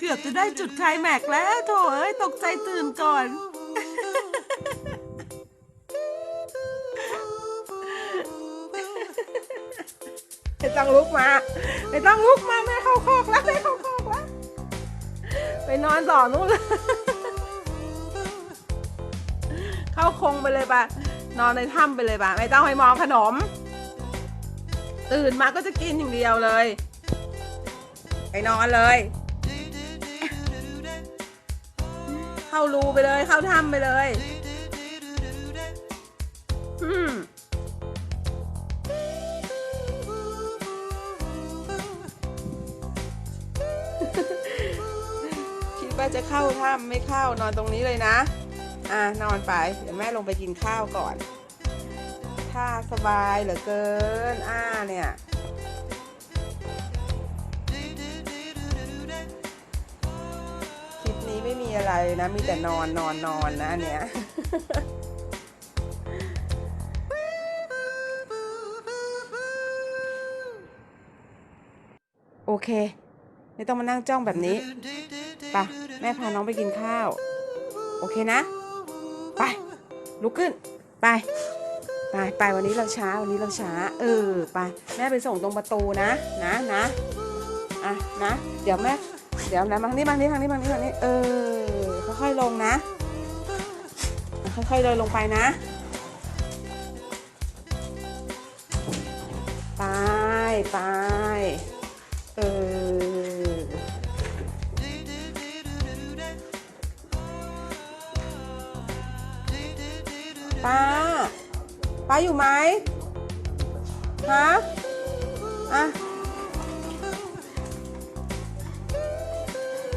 เกือบจะได้จุดคลายแม็กแล้วโถเอ้ยตกใจตื่นก่อน ไม่ต้องลุกมา ไม่ต้องลุกมาแม่เข้าคอกแล้วแม่เข้าคอกแล้วไปนอนต่อนู่นเลยเข้าคงไปเลยปะนอนในถ้ำไปเลยปะไม่ต้องให้มองขนม ตื่นมาก็จะกินอย่างเดียวเลย ไปนอนเลย เข้ารูไปเลย เข้าถ้ำไปเลยอืมคิดว่าจะเข้าถ้ำไม่เข้านอนตรงนี้เลยนะ อะนอนไป เดี๋ยวแม่ลงไปกินข้าวก่อนถ้าสบายเหลือเกิน อ่าเนี่ย ไม่มีอะไรนะ มีแต่นอนนอนนอนนะอันเนี่ยโอเค ไม่ต้องมานั่งจ้องแบบนี้ไปะแม่พาน้องไปกินข้าว โอเคนะ ไปลุกขึ้น ไป ไปไปวันนี้เราช้าวันนี้เราช้า เออไปแม่ไปส่งตรงประตูนะ นะนะอะนะ เดี๋ยวแม่ เดี๋ยวนะบางนี้บางนี้บางนี้บางนี้บางนี้เออค่อยๆลงนะ ค่อยๆเดินลงไปนะไปไปเออป้าป้าอยู่ไหมฮะ